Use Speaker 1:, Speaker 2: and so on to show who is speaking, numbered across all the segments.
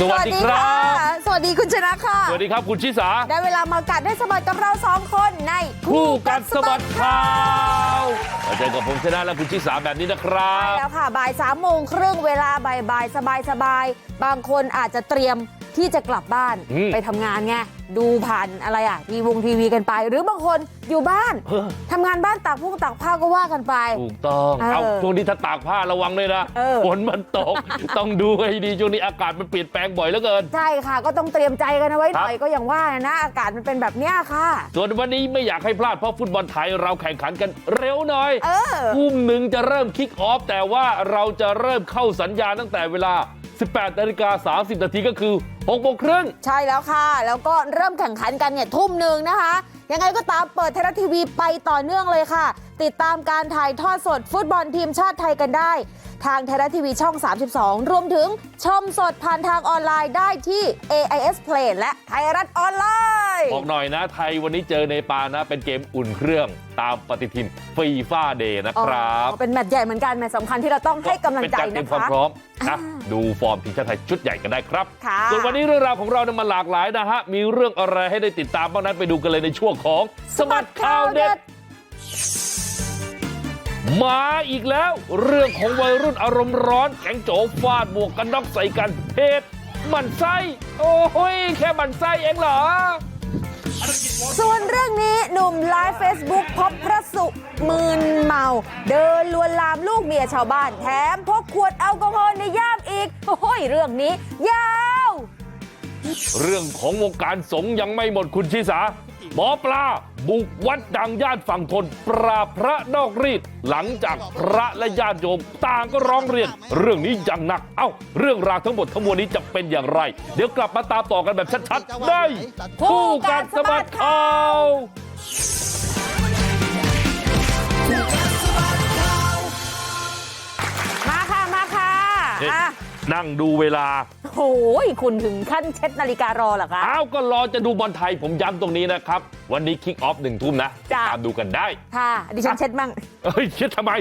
Speaker 1: สวัสดีครับะ
Speaker 2: สวัสดีคุณชนะค่ะ
Speaker 1: สวัสดีครับคุณชิสา
Speaker 2: ได้เวลามากัดได้สะบัดกับเราสองคนใน
Speaker 1: คู่กัดสะบัดข่าวมาเจอกับผมชนะและคุณชิสาแบบนี้นะครั
Speaker 2: ใช่
Speaker 1: บ
Speaker 2: แล้วค่ะบ่ายสามโมงครึ่งเวลาบ่ายๆสบายสบายๆบางคนอาจจะเตรียม ที่จะกลับบ้าน
Speaker 1: อืม
Speaker 2: ไปทำงานไงดูผ่านอะไรอะทีวงทีวีกันไป หรือบางคนอยู่บ้าน
Speaker 1: เฮ้อ
Speaker 2: ทำงานบ้านตากพุ่งตากผ้าก็ว่ากันไป
Speaker 1: ถูกต้อง
Speaker 2: เออ
Speaker 1: เอาช่วงนี้ถ้าตากผ้าระวังเลยนะ
Speaker 2: เออ
Speaker 1: ฝนมันตกต้องดูให้ดีช่วงนี้อากาศมันเปลี่ยนแปลงบ่อยเหลือเกิน
Speaker 2: ใช่ค่ะก็ต้องเตรียมใจกันเอาไว้หน่อย
Speaker 1: ครับ
Speaker 2: ก็อย่างว่านะอากาศมันเป็นแบบเนี้ยค่ะ
Speaker 1: ส่วนวันนี้ไม่อยากให้พลาดเพราะฟุตบอลไทยเราแข่งขันกันเร็วหน่อย
Speaker 2: เออ
Speaker 1: ทุ่มหนึ่งจะเริ่มคิกออฟแต่ว่าเราจะเริ่มเข้าสัญญาณตั้งแต่เวลา 18นาฬิกา30นาทีก็คือ6โมงครึ่ง
Speaker 2: ใช่แล้วค่ะ แล้วก็เริ่มแข่งขันกันเนี่ยทุ่มหนึ่งนะคะยังไงก็ตามเปิดไทยรัฐทีวีไปต่อเนื่องเลยค่ะ ติดตามการถ่ายทอดสดฟุตบอลทีมชาติไทยกันได้ ทางไทยรัฐทีวีช่อง 32 รวมถึงชมสดผ่านทางออนไลน์ได้ที่ AIS Play และไทยรัฐออนไลน์
Speaker 1: บอกหน่อยนะไทยวันนี้เจอเนปาลนะ เป็นเกมอุ่นเครื่องตามปฏิทินฟีฟ่าเดย์นะครับ
Speaker 2: อ๋อเป็นแมตช์ใหญ่เหมือนกันแมตช์สำคัญที่เราต้องให้กำลังใจ
Speaker 1: เป็นการเตรีย
Speaker 2: นะ
Speaker 1: มความ
Speaker 2: คะ
Speaker 1: พร้อมนะ
Speaker 2: อ่า
Speaker 1: ดูฟอร์มทีมชาติไทยชุดใหญ่กันได้ครับ
Speaker 2: ค่ะ
Speaker 1: ส่วนวันนี้เรื่องราวของเราเนี่ยมันหลากหลายนะฮะ มีเรื่องอะไรให้ได้ติดตามบ้างนั้นไปดูกันเลยในช่วงของ สบัดข่าวเด็ด มาอีกแล้วเรื่องของวัยรุ่นอารมณ์ร้อนแก๊งโจฟาดหมวกกันน็อกใส่กันเพศหมันไส้โอ้ยแค่หมันไส้เองเหรอ
Speaker 2: ส่วนเรื่องนี้หนุ่มไลฟ์เฟซบุ๊กพบพระสุมืนเมา เดินลวนลามลูกเมียชาวบ้าน แถมพกขวดแอลกอฮอล์ในย่ามอีก โอ้ยเรื่องนี้ยาว
Speaker 1: เรื่องของวงการสงฆ์ยังไม่หมดคุณชิสา หมอปลาบุกวัดดังย่านฝั่งทนปราบพระนอกรีดหลังจากพระและญาติโยมต่างก็ร้องเรียนเรื่องนี้อย่างหนัก เอ้า เรื่องราวทั้งหมดทั้งมวลนี้จะเป็นอย่างไร เดี๋ยวกลับมาตามต่อกันแบบชัดๆได้คู่กัดสะบัดข่าว
Speaker 2: มาค่ะมาค่ะ
Speaker 1: นี่
Speaker 2: อะ
Speaker 1: นั่งดูเวลา
Speaker 2: โอ้ยคุณถึงขั้นเช็ดนาฬิการอเหรอคะ
Speaker 1: อ้าวก็รอจะดูบอลไทยผมย้ำตรงนี้นะครับ วันนี้คิกออฟหนึ่งทุ่มนะ
Speaker 2: จ้ะ
Speaker 1: ตามดูกันได้
Speaker 2: ค่ะดิฉันเช็ดมั่ง
Speaker 1: เฮ้ยเช็ดทำไม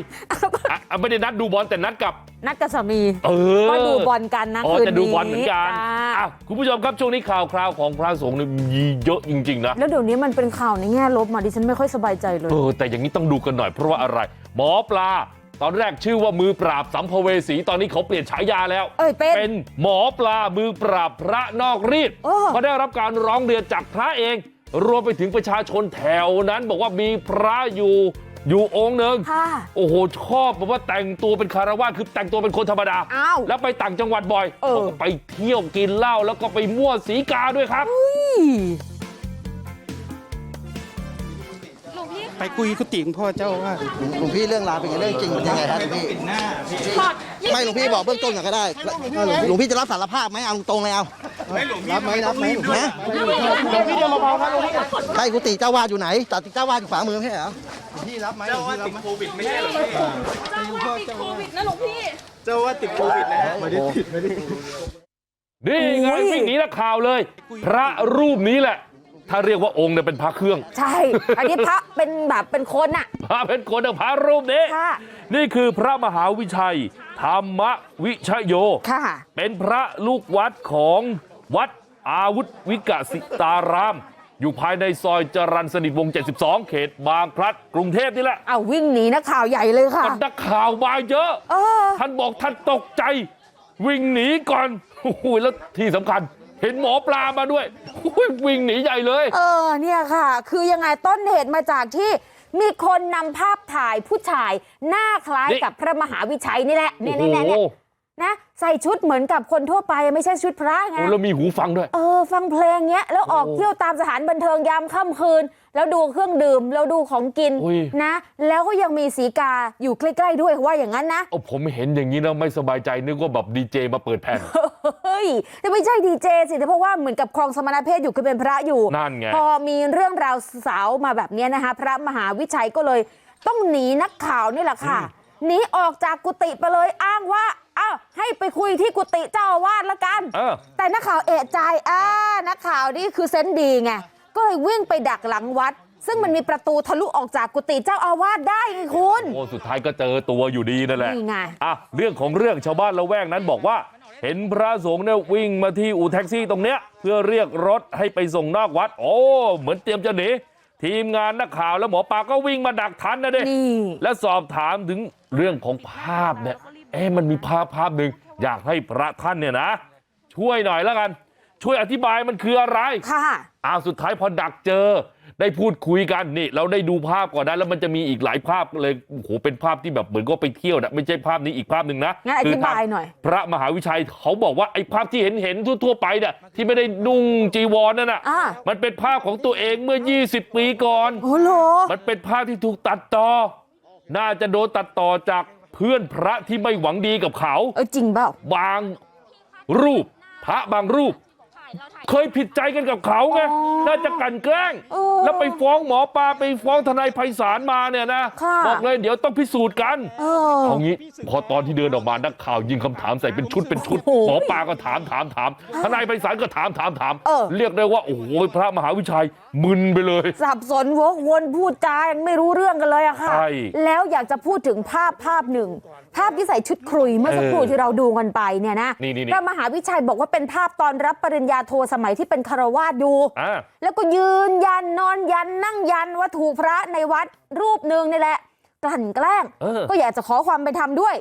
Speaker 1: อะไม่ได้นัดดูบอลแต่นัดกับ
Speaker 2: นัดกับสามี
Speaker 1: เออ
Speaker 2: ก็ดูบอลกันนะ
Speaker 1: อ๋อ
Speaker 2: คืนนี้
Speaker 1: จะดูบอลเหมือนกัน
Speaker 2: จ้า
Speaker 1: อะคุณผู้ชมครับช่วงนี้ข่าวคราวของพระสงฆ์นี่มีเยอะจริงๆนะ
Speaker 2: แล้วเดี๋ยวนี้มันเป็นข่าวในแง่ลบมาดิฉันไม่ค่อยสบายใจเลย
Speaker 1: เออแต่อย่างนี้ต้องดูกันหน่อยเพราะว่าอะไร หมอปลา ตอนแรกชื่อว่ามือปราบสัมภเวสีตอนนี้เขาเปลี่ยนฉายาแล้ว
Speaker 2: เอ้ยเป็น
Speaker 1: เป็นหมอปลามือปราบพระนอกรีด
Speaker 2: เออ
Speaker 1: เขาได้รับการร้องเรียนจากพระเอง รวมไปถึงประชาชนแถวนั้น บอกว่ามีพระอยู่อยู่องค์หนึ่ง
Speaker 2: ค่ะ
Speaker 1: โอ้โหชอบแบบว่าแต่งตัวเป็นคารวาสคือแต่งตัวเป็นคนธรรมดา
Speaker 2: อ้าว
Speaker 1: แล้วไปต่างจังหวัดบ่อย
Speaker 2: เออ
Speaker 1: เขาก็ไปเที่ยวกินเหล้าแล้วก็ไปมั่วสีกาด้วยครับ
Speaker 3: ไปคุยกุฏิของพ่อเจ้าว่า
Speaker 4: หลวงพี่เรื่องราวเป็นไงเรื่องจริงเป็นยังไงครับหลวงพี่ไม่หลวงพี่บอกเบื้องต้นก่อนก็ได้ หลวงพี่จะรับสารภาพไหมเอาตรงๆเลยเอา
Speaker 3: รับไหมรับไหม
Speaker 4: นะ
Speaker 3: หลวงพี่จะมาเบาครับหลวงพี่
Speaker 4: ใช่กุฏิเจ้าวาดอยู่ไหนตัดเจ้าวาดอยู่ขวามือไม่ใช่เหรอ
Speaker 3: พี่รับไหมหลวงพี่รับไหมโควิดไม่ใช่หรอ
Speaker 5: นะหลวงพี่
Speaker 3: เจ้าว่าติดโควิดนะฮะไม่ได้ติดไม่ได้ติด
Speaker 1: นี่ไง
Speaker 2: โอ้ย
Speaker 1: วิ่งหนีนักข่าวเลย พระรูปนี้แหละ ถ้าเรียกว่าองค์เนี่ยเป็นพระเครื่อง
Speaker 2: ใช่อันนี้พระเป็นแบบเป็นคนน่ะ
Speaker 1: พระเป็นคนเอาพระรูปนี้
Speaker 2: ค่ะ
Speaker 1: นี่คือพระมหาวิชัยธรรมวิชโย
Speaker 2: ค่ะ
Speaker 1: เป็นพระลูกวัดของวัดอาวุธวิกสิตาราม อยู่ภายในซอยจรันสนิทวงศ์72 เขตบางพลัดกรุงเทพนี่แหละ
Speaker 2: เอาวิ่งหนีนักข่าวใหญ่เลยค่ะ
Speaker 1: ก็นักข่าวมาเยอะ
Speaker 2: เออ
Speaker 1: ท่านบอกท่านตกใจ วิ่งหนีก่อนโอ้โหแล้วที่สำคัญ เห็นหมอปลามาด้วยโอ้ยวิ่งหนีใหญ่เลย
Speaker 2: เออเนี่ยค่ะ คือยังไงต้นเหตุมาจากที่มีคนนำภาพถ่ายผู้ชายหน้าคล้าย
Speaker 1: นี่
Speaker 2: กับพระมหาวิชัยนี่แหละ
Speaker 1: โอ้
Speaker 2: เนี่ย
Speaker 1: โห
Speaker 2: เนี่ยเนี่ยนะ ใส่ชุดเหมือนกับคนทั่วไปไม่ใช่ชุดพระไง
Speaker 1: โอ้แล้วมีหูฟังด้วย
Speaker 2: เออฟังเพลงเงี้ยแล้วออก
Speaker 1: โอ้
Speaker 2: เที่ยวตามสถานบันเทิงยามค่ำคืน แล้วดูเครื่องดื่มแล้วดูของกิน
Speaker 1: อุ้ย
Speaker 2: นะ แล้วก็ยังมีสีกาอยู่ใกล้ๆด้วยว่าอย่างนั้นนะ
Speaker 1: โอ้ผมเห็นอย่างนี้นะไม่สบายใจนึกว่าแบบดีเจมาเปิดแผ่น
Speaker 2: เฮ้ยแต่ไม่ใช่ดีเจสิแต่เพราะว่าเหมือนกับครองสมณเพศอยู่คือเป็นพระอยู่
Speaker 1: นั่นไง
Speaker 2: พอมีเรื่องราวสาวมาแบบเนี้ยนะคะ พระมหาวิชัยก็เลยต้องหนีนักข่าวนี่แหละค่ะหนีออกจากกุฏิไปเลยอ้างว่า อ้าวให้ไปคุยที่กุฏิเจ้าอาวาสละกัน
Speaker 1: เออ
Speaker 2: แต่นักข่าวเอะใจอ่านักข่าวนี่คือเซนส์ดีไงก็เลยวิ่งไปดักหลังวัด ซึ่งมันมีประตูทะลุออกจากกุฏิเจ้าอาวาสได้ไงคุณ
Speaker 1: โอ้สุดท้ายก็เจอตัวอยู่ดีนั่นแหละ
Speaker 2: นี่ไง
Speaker 1: อะเรื่องของเรื่องชาวบ้านละแวกนั้นบอกว่า เห็นพระสงฆ์เนี่ยวิ่งมาที่อู่แท็กซี่ตรงเนี้ย เพื่อเรียกรถให้ไปส่งนอกวัด โอ้เหมือนเตรียมจะหนีทีมงานนักข่าวและหมอปลาก็วิ่งมาดักทันนะเด้
Speaker 2: นี่
Speaker 1: และสอบถามถึงเรื่องของภาพเนี่ยเอ๊ะ มันมีภาพภาพหนึ่งอยากให้พระท่านเนี่ยนะช่วยหน่อยแล้วกันช่วยอธิบายมันคืออะไร
Speaker 2: ค่ะ
Speaker 1: อ้าวสุดท้ายพอดักเจอได้พูดคุยกันนี่เราได้ดูภาพก่อนนะแล้วมันจะมีอีกหลายภาพเลยโอ้โหเป็นภาพที่แบบเหมือนก็ไปเที่ยวนะไม่ใช่ภาพนี้อีกภาพหนึ่งนะ
Speaker 2: งั้นอธิบาย
Speaker 1: คืทง
Speaker 2: หน่อย
Speaker 1: พระมหาวิชัยเขาบอกว่าไอ้ภาพที่เห็นเห็นทั่วๆไปเนี่ยที่ไม่ได้นุ่งจีวรนั่นน่ะ
Speaker 2: อ่า
Speaker 1: มันเป็นภาพของตัวเองเมื่อ 20 ปีก่อน
Speaker 2: โอ้โห
Speaker 1: มันเป็นภาพที่ถูกตัดต่อน่าจะโดนตัดต่อจาก เพื่อนพระที่ไม่หวังดีกับเขา
Speaker 2: เออจริงเปล่า
Speaker 1: บางรูปพระบางรูป เคยผิดใจกันกับเขาไงน่าจะกลันแกล้ง
Speaker 2: โอ้
Speaker 1: แล้วไปฟ้องหมอปลาไปฟ้องทนายไพศาลมาเนี่ยนะ
Speaker 2: ค่ะ
Speaker 1: บอกเลยเดี๋ยวต้องพิสูจน์กัน
Speaker 2: เออ
Speaker 1: เอางี้พอตอนที่เดินออกมานักข่าวยิงคำถามใส่เป็นชุดเป็นชุด
Speaker 2: โอ้โห
Speaker 1: หมอปลาก็ถามถามถามทนายไพศาลก็ถามถามถาม
Speaker 2: เออ
Speaker 1: เรียกได้ว่าโอ้โหพระมหาวิชัยมึนไปเลย
Speaker 2: สับสนวกวนพูดจายังไม่รู้เรื่องกันเลยอะค่ะ
Speaker 1: ใช่
Speaker 2: แล้วอยากจะพูดถึงภาพภาพหนึ่ง ภาพที่ใส่ชุดครุยเมื่อสักครู่
Speaker 1: เออ
Speaker 2: ที่เราดูกันไปเนี่ยนะ
Speaker 1: นี่ๆๆ
Speaker 2: พระมหาวิชัยบอกว่าเป็นภาพตอนรับปริญญาโทสมัยที่เป็นคารวาสอยู่
Speaker 1: อ่า
Speaker 2: แล้วก็ยืนยันนอนยันนั่งยันว่าถูกพระในวัดรูปหนึ่งนี่แหละกลั่นแกล้ง
Speaker 1: เออ
Speaker 2: ก็อยากจะขอความเป็นธรรมด้วย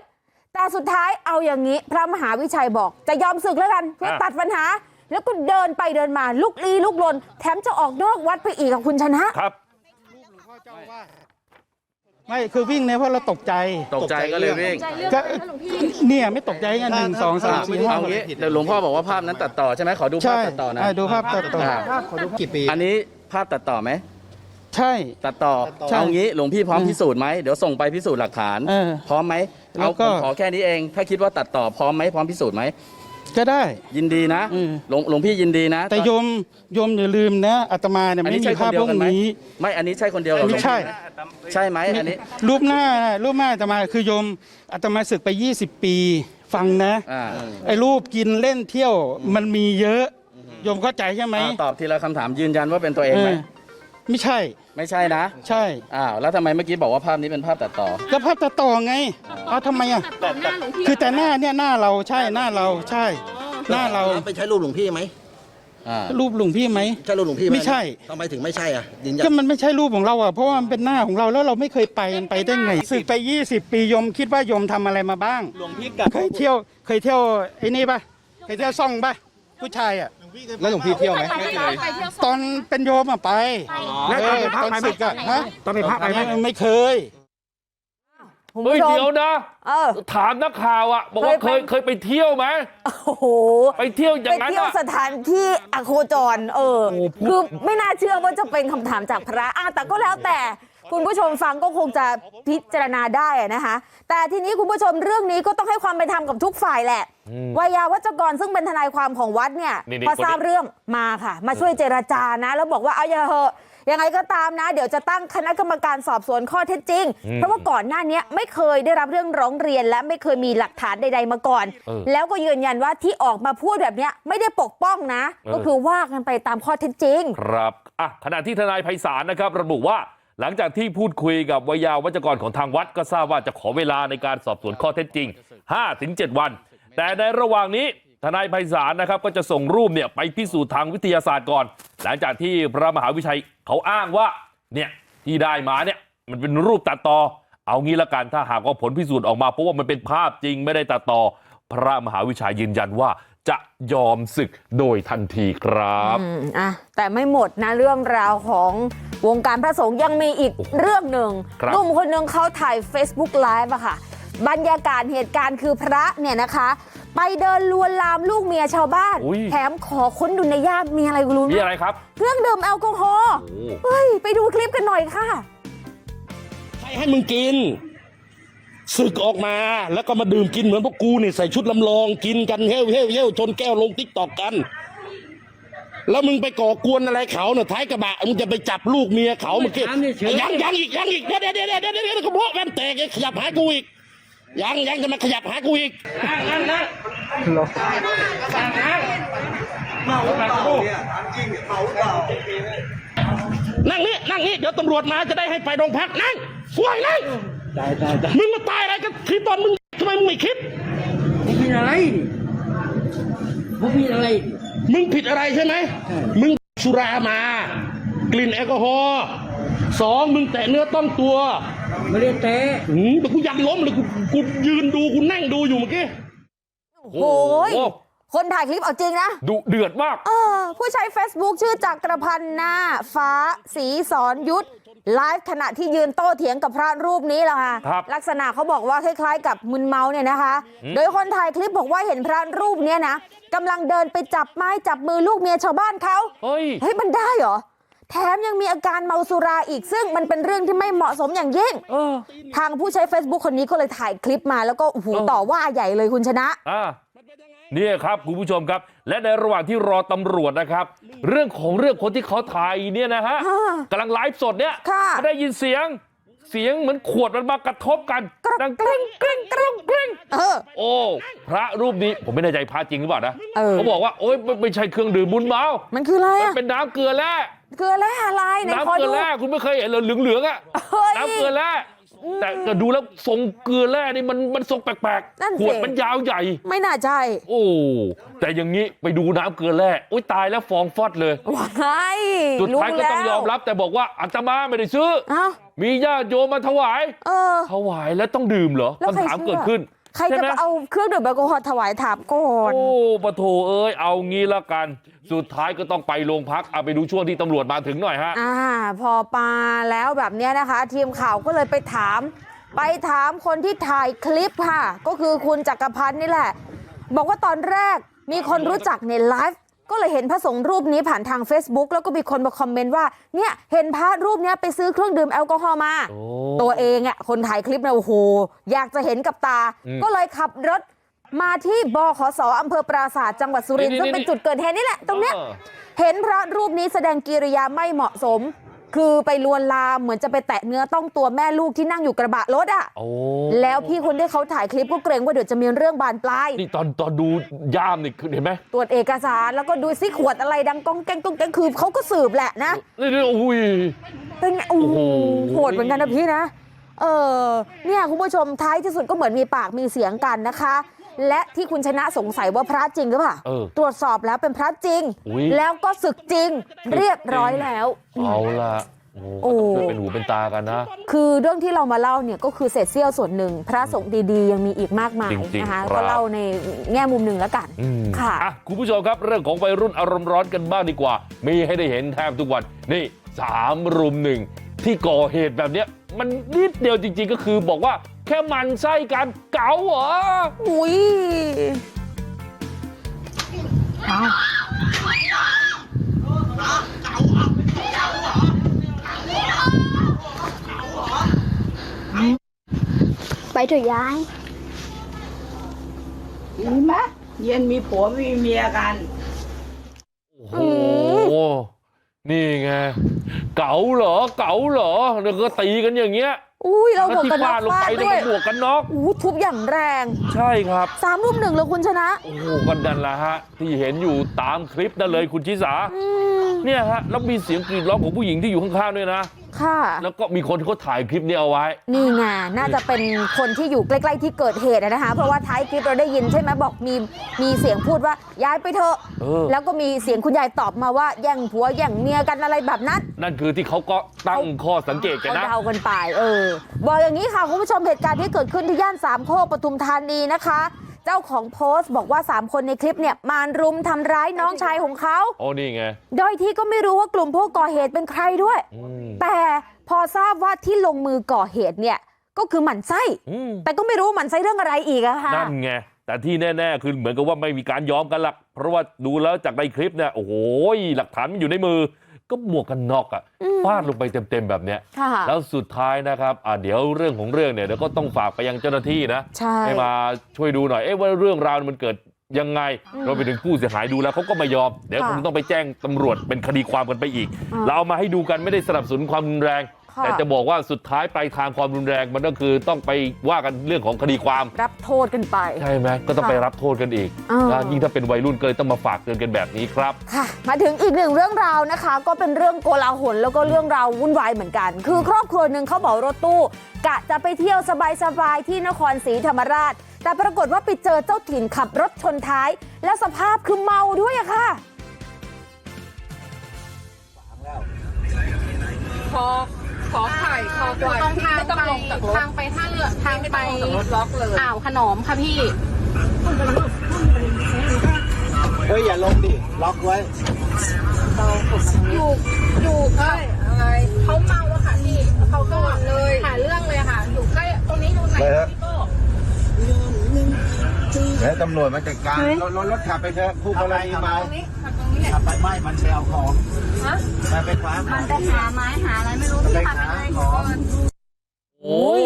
Speaker 2: แต่สุดท้ายเอาอย่างนี้ พระมหาวิชัยบอกจะยอมศึกแล้วกันเพื่อตัดปัญหา แล้วก็เดินไปเดินมาลุกลี้ลุกลน แถมจะออกนอกวัดไปอีกกับคุณชนะ
Speaker 1: ครับ
Speaker 3: ไม่คือวิ่งเนี่ยเพราะเราตกใจ
Speaker 6: ตกใจก็เลยวิ่ง
Speaker 3: ก็เนี่ยไม่ตกใจกันหนึ่งสองสามสี่ห้า
Speaker 6: เอางี้เดี๋ยวหลวงพ่อบอกว่าภาพนั้นตัดต่อใช่ไหมขอดูภา
Speaker 3: ใช่
Speaker 6: พตัดต่อนะ
Speaker 3: อะดูภาพตัดต่อ
Speaker 6: อ่า
Speaker 3: ภาพขอดูกี่ปี
Speaker 6: อันนี้ภาพตัดต่อไหม
Speaker 3: ใช่
Speaker 6: ตัดต่อ
Speaker 3: ใช่
Speaker 6: เอางี้หลวงพี่พร้อม
Speaker 3: อืม
Speaker 6: พิสูจน์ไหมเดี๋ยวส่งไปพิสูจน์หลักฐาน
Speaker 3: เออ
Speaker 6: พร้อมไหม
Speaker 3: แล้
Speaker 6: เอา
Speaker 3: วก็
Speaker 6: ผมขอแค่นี้เอง ถ้าคิดว่าตัดต่อพร้อมไหมพร้อมพิสูจน์ไหม
Speaker 3: ก็ได้
Speaker 6: ยินดีนะ
Speaker 3: อืม
Speaker 6: หลวงหลวงพี่ยินดีนะ
Speaker 3: แต่โยมโยมอย่าลืมนะอาตมาเนี่ย
Speaker 6: อัน
Speaker 3: ไม่
Speaker 6: นี้
Speaker 3: มี
Speaker 6: ใช่คน
Speaker 3: ภาพ
Speaker 6: เดีย
Speaker 3: พ
Speaker 6: ว
Speaker 3: วก
Speaker 6: กันไหม
Speaker 3: นี้
Speaker 6: ไม่อันนี้ใช่คนเดียวกับหลวง
Speaker 3: ไม่
Speaker 6: พี่
Speaker 3: ใช่
Speaker 6: ใช่ไหมอันนี้
Speaker 3: รูปหน้านะรูปหน้าอาตมาคือโยมอาตมาศึกไป 20 ปี ฟังนะ
Speaker 6: อ่า
Speaker 3: ไอ้รูปกินเล่นเที่ยวมันมีเยอะ โยมเข้าใจใช่ไหม
Speaker 6: อ่าตอบทีละคำถามยืนยันว่าเป็นตัวเองไหม
Speaker 3: เออ ไม่ใช่
Speaker 6: ไม่ใช่นะ
Speaker 3: ใช่
Speaker 6: อ้าวแล้วทำไมเมื่อกี้บอกว่าภาพนี้เป็นภาพตัดต่อ
Speaker 3: ก็ภาพตัดต่อไงเอาทำไมอะ
Speaker 5: ตัดต่อหน้าหลวงพี่
Speaker 3: คือแต่หน้าเนี่ยหน้าเราใช่หน้าเราใช่ หน้าเรา
Speaker 4: ไปใช้รูปหลวงพี่ไหม
Speaker 6: อ่า
Speaker 3: รูปหลวงพี่ไหม
Speaker 4: ใช่รูปหลวงพี่ไหม
Speaker 3: ไม่ใช่
Speaker 4: ทำไมถึงไม่ใช่อะยืนยัน
Speaker 3: ก็มันไม่ใช่รูปของเราอะเพราะว่ามันเป็นหน้าของเราแล้วเราไม่เคยไปกันไปได้ไงศึกไป 20 ปีโยมคิดว่าโยมทำอะไรมาบ้าง หลวงพี่เคยเที่ยวเคยเที่ยวไอ้นี่ปะเคยเที่ยวซ่องปะผู้ชายอะ
Speaker 4: แล้วหลวงพี่เที่ยวไหม
Speaker 5: ไปเที่ยวไปเที่ยว
Speaker 3: ตอนเป็นโยมอะไป
Speaker 4: แล้ว
Speaker 3: เอ
Speaker 4: ตอน
Speaker 3: อ
Speaker 4: เป็นพระ
Speaker 3: ตอนศึกอะฮะ
Speaker 4: ตอนเป็นพระไปไหม
Speaker 3: ไม่เคย
Speaker 2: คุณ
Speaker 1: เฮ้ย
Speaker 2: ผู้ชม
Speaker 1: เดี๋ยวนะ
Speaker 2: เออ
Speaker 1: ถามนักข่าวอะบอกว่าเค
Speaker 2: เค
Speaker 1: ย
Speaker 2: ยไป
Speaker 1: เคยไปเที่ยวไหม
Speaker 2: โอ้โห
Speaker 1: ไปเที่ยวอย่า
Speaker 2: ไป
Speaker 1: งนั้น
Speaker 2: เที่ยว
Speaker 1: อะ
Speaker 2: สถานที่อโคจร เออ คือไม่น่าเชื่อว่าจะเป็นคำถามจากพระอะแต่ก็แล้วแต่ คุณผู้ชมฟังก็คงจะพิจารณาได้อะนะคะแต่ทีนี้คุณผู้ชมเรื่องนี้ก็ต้องให้ความเป็นธรรมกับทุกฝ่ายแหละวายาวัจกรซึ่งเป็นทนายความของวัดเนี่ย
Speaker 1: นี่ๆ
Speaker 2: พอ
Speaker 1: คนนี้
Speaker 2: ทราบเรื่องมาค่ะ มาช่วยเจรจานะ แล้วบอกว่าเอาอย่าเหอะยังไงก็ตามนะ เดี๋ยวจะตั้งคณะกรรมการสอบสวนข้อเท็จจริง เพราะว่าก่อนหน้านี้ไม่เคยได้รับเรื่องร้องเรียน และไม่เคยมีหลักฐานใด ๆ มาก่อน
Speaker 1: เออ
Speaker 2: แล้วก็ยืนยันว่าที่ออกมาพูดแบบเนี้ยไม่ได้ปกป้องนะ
Speaker 1: เออ
Speaker 2: ก็คือว่ากันไปตามข้อเท็จจริง
Speaker 1: ครับอะขณะที่ทนายไพศาลนะครับ ระบุว่า หลังจากที่พูดคุยกับวิยาวัจกรของทางวัดก็ทราบว่าจะขอเวลาในการสอบสวนข้อเท็จจริง5-7วัน แต่ในระหว่างนี้ทนายไพศาลนะครับก็จะส่งรูปเนี่ยไปพิสูจน์ทางวิทยาศาสตร์ก่อน หลังจากที่พระมหาวิชัยเขาอ้างว่าเนี่ยที่ได้มาเนี่ยมันเป็นรูปตัดต่อ เอางี้ละกันถ้าหากว่าผลพิสูจน์ออกมาเพราะว่ามันเป็นภาพจริงไม่ได้ตัดต่อ พระมหาวิชัยยืนยันว่า จะยอมศึกโดยทันทีครับ
Speaker 2: อืมอะแต่ไม่หมดนะเรื่องราวของวงการพระสงฆ์ยังมีอีกเรื่องหนึ่ง
Speaker 1: ครับ
Speaker 2: หนุ่มคนหนึ่งเขาถ่าย Facebook Live อะค่ะบรรยากาศเหตุการณ์คือพระเนี่ยนะคะ ไปเดินลวนลามลูกเมียชาวบ้าน
Speaker 1: อุ๊ย
Speaker 2: แถมขอค้นดูในย่ามมีอะไรรู้ไหม
Speaker 1: มีอะไรครับ
Speaker 2: เครื่องดื่มแอลกอฮอล์
Speaker 1: โอ้
Speaker 2: เฮ้ย ไปดูคลิปกันหน่อยค่ะ
Speaker 7: ใครให้มึงกิน ศึกออกมาแล้วก็มาดื่มกินเหมือนพวกกูนี่ใส่ชุดลำลองกินกันเฮ้วเฮ้วเฮ้วชนแก้วลงติ๊กตอกกัน แล้วมึงไปก่อกวนอะไรเขาเนี่ยท้ายกระบะมึงจะไปจับลูกเมียเขาเมื่อกี้ยังยังอีกยังอีกเดี๋ยวเดี๋ยวเดี๋ยวเดี๋ยวเดี๋ยวเดี๋ยวกระเพาะแว่นแตกยังขยับหากูอีกยังยังจะมาขยับหากูอีกนั่งนั่งนั่งนี่นั่งนี่เดี๋ยวตำรวจมาจะได้ให้ไปโรงพักนั่งกล้วยนั่ง มึงมาตายอะไรกันทีตอนมึงทำไมมึงไม่คิดมึงเป็นอะไรมึงผิดอะไร มึงผิดอะไรใช่ไหมมึงสุรามากลิ่นแอลกอฮอล์สองมึงแตะเนื้อต้องตัว
Speaker 8: ไม่ได้เตะ
Speaker 7: หืมแต่กูยันล้มเลยกูกูยืนดูกูนั่งดูอยู่เมื่อกี้
Speaker 2: โอ้ยคนถ่ายคลิปเอาจริงนะ
Speaker 1: ดุเดือดมาก
Speaker 2: เออ ผู้ใช้ Facebook ชื่อจักรพันธ์หน้าฟ้าสีสอนยุทธ ไลฟ์ขณะที่ยืนโต้เถียงกับพระรูปนี้แหละค่ะ
Speaker 1: ครับ
Speaker 2: ลักษณะเขาบอกว่าคล้ายๆกับมึนเมาเนี่ยนะคะ โดยคนถ่ายคลิปบอกว่าเห็นพระรูปเนี้ยนะกำลังเดินไปจับไม้จับมือลูกเมียชาวบ้านเขา
Speaker 1: เฮ้ย
Speaker 2: เฮ้ยมันได้เหรอแถมยังมีอาการเมาสุราอีกซึ่งมันเป็นเรื่องที่ไม่เหมาะสมอย่างยิ่ง
Speaker 1: เออ
Speaker 2: ทางผู้ใช้ Facebook คนนี้ก็เลยถ่ายคลิปมาแล้วก็โอ้โห
Speaker 1: เออ
Speaker 2: ต่อว่าใหญ่เลยคุณชนะ
Speaker 1: อ่าเนี่ยครับคุณผู้ชมครับ และในระหว่างที่รอตำรวจนะครับเรื่องของเรื่องคนที่เขาถ่ายเนี่ยนะฮะ
Speaker 2: อ่ากำ
Speaker 1: ลังไลฟ์สดเนี่ย
Speaker 2: ค่ะ
Speaker 1: เขาได้ยินเสียงเสียงเหมือนขวดมันมากระทบกัน
Speaker 2: กรอบ
Speaker 1: ดังกริ้งกริ้งกริ้งกริ้ง
Speaker 2: เออ
Speaker 1: โอ้พระรูปนี้ผมไม่แน่ใจพระจริงหรือเปล่านะ
Speaker 2: เออ
Speaker 1: เขาบอกว่าโอ๊ยไม่ไม่ใช่เครื่องดื่มมุนเมา
Speaker 2: มันคืออะไร
Speaker 1: มัน
Speaker 2: อะ
Speaker 1: เป็นน้ำเกลือแร่
Speaker 2: เกลือแร่อะไรไหนขอ
Speaker 1: น้ำเกลื
Speaker 2: ดู
Speaker 1: อแร่คุณไม่เคยเห็นเหรอเหลืองๆอะ
Speaker 2: เฮ้ย
Speaker 1: น้ำเกลือแร่ แต่แต่ดูแล้วทรงเกลือแร่นี่มันมันทรงแปลก
Speaker 2: นั่นสิ
Speaker 1: ๆขวดมันยาวใหญ่
Speaker 2: ไม่น่าใช่
Speaker 1: โอ้แต่อย่างนี้ไปดูน้ำเกลือแร่โอ้ยตายแล้วฟองฟอดเลย
Speaker 2: ว้าย
Speaker 1: สุดท้ายก็ต้องยอมรับแต่บอกว่าอาตมาไม่ได้ซื้อ
Speaker 2: เอ้า
Speaker 1: มีญาติโยมมาถวาย
Speaker 2: เออ
Speaker 1: ถวายแล้วต้องดื่มเหรอ
Speaker 2: แล้วใคร
Speaker 1: คำถาม
Speaker 2: เชื่อ
Speaker 1: เกิดขึ้น
Speaker 2: ใครจะ
Speaker 1: ช่ไหม
Speaker 2: ไปเอาเครื่องดื่มแอลกอฮอล์ถวายถามก่อน
Speaker 1: โอ้ปะโถเอ้ยเอางี้ละกันสุดท้ายก็ต้องไปโรงพักเอาไปดูช่วงที่ตำรวจมาถึงหน่อยฮะ
Speaker 2: อ่า พอปาแล้วแบบเนี้ยนะคะ ทีมข่าวก็เลยไปถาม ไปถามคนที่ถ่ายคลิปค่ะ ก็คือคุณจักรพันธ์นี่แหละ บอกว่าตอนแรกมีคนรู้จักในไลฟ์ ก็เลยเห็นพระสงฆ์รูปนี้ผ่านทาง Facebook แล้วก็มีคนมาคอมเมนต์ว่าเนี่ยเห็นพระรูปเนี้ยไปซื้อเครื่องดื่มแอลกอฮอล์มา
Speaker 1: โอ้
Speaker 2: ตัวเองอะคนถ่ายคลิปเนี่ยโอ้โหอยากจะเห็นกับตา
Speaker 1: อืม
Speaker 2: ก็เลยขับรถมาที่บขสอำเภอปราศาสตร์จังหวัดสุรินทร์
Speaker 1: นี่
Speaker 2: ซึ่งเป็น
Speaker 1: นี่
Speaker 2: จุดเกิดเหตุนี่แหละตรงเนี้ย
Speaker 1: ออ
Speaker 2: เห็นพระรูปนี้แสดงกิริยาไม่เหมาะสม คือไปลวนลามเหมือนจะไปแตะเนื้อต้องตัวแม่ลูกที่นั่งอยู่กระบะรถอะ
Speaker 1: โอ้
Speaker 2: แล้วพี่คนที่เขาถ่ายคลิปก็เกรงว่าเดี๋ยวจะมีเรื่องบานปลาย
Speaker 1: นี่ตอนตอนดูย่ามนี่คือเห็นไหม
Speaker 2: ตรวจเอกสารแล้วก็ดูซิขวดอะไรดังก้องแกงก้องแกงคือเขาก็สืบแหละนะ
Speaker 1: นี่นี่อุ้ย
Speaker 2: เป็นไงโอ้โห
Speaker 1: โอ้โห
Speaker 2: โหดเหมือนกันนะพี่นะเออเนี่ยคุณผู้ชมท้ายที่สุดก็เหมือนมีปากมีเสียงกันนะคะ และที่คุณชนะสงสัยว่าพระจริงหรือเปล่า
Speaker 1: เออ
Speaker 2: ตรวจสอบแล้วเป็นพระจริง
Speaker 1: อุ๊ย
Speaker 2: แล้วก็ศึกจริงเรียบร้อยแล้ว
Speaker 1: เอาล่ะ
Speaker 2: โอ้
Speaker 1: โอ้ช่วยเป็นหูเป็นตากันนะ
Speaker 2: คือเรื่องที่เรามาเล่าเนี่ยก็คือเศษเสี้ยวส่วนหนึ่งพระสงฆ์ดีๆยังมีอีกมากมาย
Speaker 1: จริงๆ
Speaker 2: นะคะ
Speaker 1: ครับ
Speaker 2: ก็เล่าในแง่มุมหนึ่งแล้วกัน
Speaker 1: อืม
Speaker 2: ค่ะ
Speaker 1: อะคุณผู้ชมครับเรื่องของวัยรุ่นอารมณ์ร้อนกันบ้างดีกว่า มีให้ได้เห็นแทบทุกวันนี่สามรุมหนึ่งที่ก่อเหตุแบบเนี้ยมันนิดเดียวจริงๆก็คือบอกว่า แค่หมันไส้กันเก๋าเหรอ
Speaker 2: อุ้ย
Speaker 5: ไปเถอะยาย
Speaker 8: ดีไหมเย็นมีผัวมีเมียกัน
Speaker 1: โอ้โห นี่ไง เก๋าเหรอ เก๋าเหรอเดี๋ยวก็ตีกันอย่างเงี้ย
Speaker 2: อุ้ยเราหม
Speaker 1: แล้ว
Speaker 2: วก
Speaker 1: ที่
Speaker 2: กันน็อ
Speaker 1: ฟากดลง
Speaker 2: ฟา
Speaker 1: ไป
Speaker 2: ด
Speaker 1: เนี่
Speaker 2: ด้วย
Speaker 1: ยหมวกกันน็อก
Speaker 2: อู้ทุบอย่างแรง
Speaker 1: ใช่ครับ
Speaker 2: สามรุ่มหนึ่งเลยคุณชนะ
Speaker 1: โอ้โหก็นั่นแหละฮะ ที่เห็นอยู่ตามคลิปนั่นเลยคุณชิสา
Speaker 2: อืม
Speaker 1: เนี่ยฮะแล้วมีเสียงกรีดร้องของผู้หญิงที่อยู่ข้างๆด้วยนะ
Speaker 2: ค่ะ
Speaker 1: แล้วก็มีคนที่เขาถ่ายคลิปนี้เอาไว้
Speaker 2: นี่ไงน่าจะเป็นคนที่อยู่ใกล้ๆที่เกิดเหตุอะนะคะเพราะว่าท้ายคลิปเราได้ยินใช่ไหมบอกมีมีเสียงพูดว่าย้ายไปเถอะ
Speaker 1: เออ
Speaker 2: แล้วก็มีเสียงคุณยายตอบมาว่าแย่งผัวแย่งเมียกันอะไรแบบนั้น
Speaker 1: นั่นคือที่เขาก็ตั้งข้อสังเกตกัน
Speaker 2: เขา
Speaker 1: นะ
Speaker 2: เดากันไปเออบอกอย่างนี้ค่ะคุณผู้ชมเหตุการณ์ที่เกิดขึ้นที่ย่านสามโคกปทุมธานีนะคะ เจ้าของโพสต์บอกว่า3คนในคลิปเนี่ยมารุมทำร้ายน้องชายของเขา
Speaker 1: โอ้นี่ไง
Speaker 2: โดยที่ก็ไม่รู้ว่ากลุ่มผู้ก่อเหตุเป็นใครด้วย
Speaker 1: อืม
Speaker 2: แต่พอทราบว่าที่ลงมือก่อเหตุเนี่ยก็คือหมั่นไส้
Speaker 1: อืม
Speaker 2: แต่ก็ไม่รู้ว่าหมั่นไส้เรื่องอะไรอีกอะค่ะ
Speaker 1: นั่นไงแต่ที่แน่ๆคือเหมือนกับว่าไม่มีการยอมกันหลักเพราะว่าดูแล้วจากในคลิปเนี่ยโอ้โหหลักฐานมันอยู่ในมือ ก็หมวกกันน็อกอะ
Speaker 2: อืม
Speaker 1: ฟาดลงไปเต็มๆแบบเนี้ย
Speaker 2: ค่ะ
Speaker 1: แล้วสุดท้ายนะครับอ่าเดี๋ยวเรื่องของเรื่องเนี่ยเดี๋ยวก็ต้องฝากไปยังเจ้าหน้าที่นะ
Speaker 2: ใช่
Speaker 1: ให้มาช่วยดูหน่อยเอ๊ะว่าเรื่องราวมันเกิดยังไง
Speaker 2: อืม
Speaker 1: เราไปถึงผู้เสียหายดูแล้วเขาก็ไม่ยอมเดี๋ยว
Speaker 2: ค่ะ
Speaker 1: คงต้องไปแจ้งตำรวจเป็นคดีความกันไปอีก
Speaker 2: อ่า
Speaker 1: เราเอามาให้ดูกันไม่ได้สนับสนุนความรุนแรง
Speaker 2: ค่ะ
Speaker 1: แต่จะบอกว่าสุดท้ายปลายทางความรุนแรงมันก็คือต้องไปว่ากันเรื่องของคดีความ
Speaker 2: รับโทษกันไป
Speaker 1: ใช่ไหมก็ต้อง
Speaker 2: ค่ะ
Speaker 1: ไปรับโทษกันอีก
Speaker 2: อ่า
Speaker 1: นะยิ่งถ้าเป็นวัยรุ่นก็เลยต้องมาฝากเตือนกันแบบนี้ครับ
Speaker 2: ค่ะมาถึงอีกหนึ่งเรื่องราวนะคะ ก็เป็นเรื่องโกลาหลแล้วก็เรื่องราววุ่นวายเหมือนกัน คือครอบครัวหนึ่งเขาเหมารถตู้กะจะไปเที่ยวสบายๆที่นครศรีธรรมราช แต่ปรากฏว่าไปเจอเจ้าถิ่นขับรถชนท้าย แล้วสภาพคือเมาด้วยอะค่ะ
Speaker 5: ขอ ขอไข่ขอไข่
Speaker 9: ตรงทาง
Speaker 5: ไม่ต้อง
Speaker 9: ไป
Speaker 5: ลงจากรถ
Speaker 9: ทางไปท่าเรือทางไป
Speaker 5: ล็อกเลย
Speaker 9: อ่าวขนอมค่ะพี่
Speaker 4: เฮ้ย อย่าลงดิ ล็อกไว้
Speaker 9: อยู่อยู่
Speaker 5: ใช่อะไร
Speaker 9: เขาเมาอะค่ะพี่เขาก็เลยหาเรื่องเลยค่ะ อยู่ใกล้ตรงนี้อยู่ไหน
Speaker 10: ไปเถอะ
Speaker 9: พี่โก้
Speaker 10: แล้วตำรวจมาจัดการรถรถรถขับไปเถอะผู้กรณีเมา
Speaker 9: ตรงนี้ค่ะตรงนี้แหละ
Speaker 4: ขับไปไม่มันไปเอาของ
Speaker 9: ฮะ
Speaker 4: มันไปคว้าข
Speaker 9: มั
Speaker 4: อนง
Speaker 9: จะหาไม้หาอะไรไม่รู้พี่พาไปเลย
Speaker 1: โอ้
Speaker 2: อุ้ย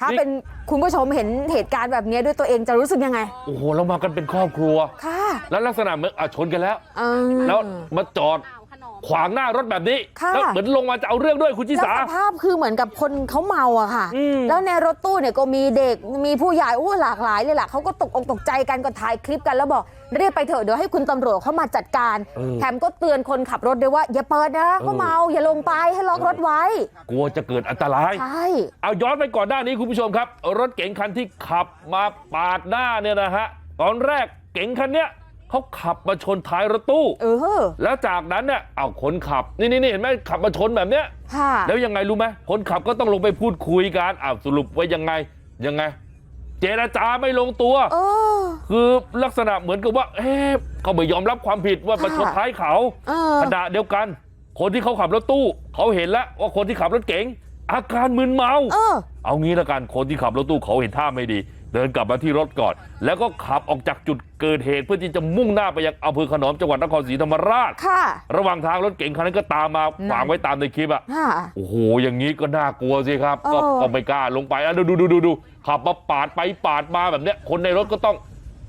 Speaker 2: ถ้าเป็นคุณผู้ชมเห็นเหตุการณ์แบบนี้ด้วยตัวเองจะรู้สึกยังไง
Speaker 1: โอ้โหเรามากันเป็นครอบครัว
Speaker 2: ค่ะ
Speaker 1: แล้วลักษณะเหมือนอะชนกันแล้ว
Speaker 2: เออ
Speaker 1: แล้วมาจอด
Speaker 9: อ่าว ขนอม
Speaker 1: ขวางหน้ารถแบบนี้
Speaker 2: ค่ะ
Speaker 1: แล้วเหมือนลงมาจะเอาเรื่องด้วยคุณชิ
Speaker 2: แล้ว
Speaker 1: สา
Speaker 2: สภาพคือเหมือนกับคนเขาเมาอะค่ะ
Speaker 1: อืม
Speaker 2: แล้วในรถตู้เนี่ยก็มีเด็กมีผู้ใหญ่อู้หลากหลายเลยล่ะเขาก็ตกอกตกใจกันก็ถ่ายคลิปกันแล้วบอกรีบไปเถอะเดี๋ยวให้คุณตำรวจเข้ามาจัดการ
Speaker 1: เออ
Speaker 2: แถมก็เตือนคนขับรถด้วยว่า อย่าเปิดนะเขาเมาอย่าลงไปให้ล็อกรถไว้
Speaker 1: กลัวจะเกิดอันตราย
Speaker 2: ใช่
Speaker 1: เอาย้อนไปก่อนหน้านี้คุณผู้ชมครับ รถเก๋งคันที่ขับมาปาดหน้าเนี่ยนะฮะตอนแรกเก๋งคันเนี้ย เขาขับมาชนท้ายรถตู้
Speaker 2: เออ
Speaker 1: แล้วจากนั้นเนี่ยเอาคนขับนี่นี่นี่เห็นไหมขับมาชนแบบเนี้ย
Speaker 2: ค่ะ
Speaker 1: แล้วยังไงรู้ไหมคนขับก็ต้องลงไปพูดคุยกันอ้าวสรุปว่ายังไงยังไงเจรจาไม่ลงตัว
Speaker 2: เออ
Speaker 1: คือลักษณะเหมือนกับว่าเอ๊ะเขาไม่ยอมรับความผิดว่ามาชนท้ายเขา
Speaker 2: เออ
Speaker 1: ขณะเดียวกัน คนที่เขาขับรถตู้เขาเห็นแล้วว่าคนที่ขับรถเก๋งอาการมึนเมา
Speaker 2: เออ
Speaker 1: เอางี้ละกันคนที่ขับรถตู้เขาเห็นท่าไม่ดี เดินกลับมาที่รถก่อนแล้วก็ขับออกจากจุดเกิดเหตุเพื่อที่จะมุ่งหน้าไปยังอำเภอขนอมจังหวัดนครศรีธรรมราช
Speaker 2: ค่ะ
Speaker 1: ระหว่างทางรถเก๋งคันนั้นก็ตามมาขวางไว้ตามในคลิปอะ
Speaker 2: ค่ะ
Speaker 1: โอ้โหอย่างนี้ก็น่ากลัวสิครับ ก็
Speaker 2: เออ
Speaker 1: ก็ไม่กล้าลงไปอะดูดูดูดูดูขับมาปาดไปปาดมาแบบเนี้ยคนในรถก็ต้อง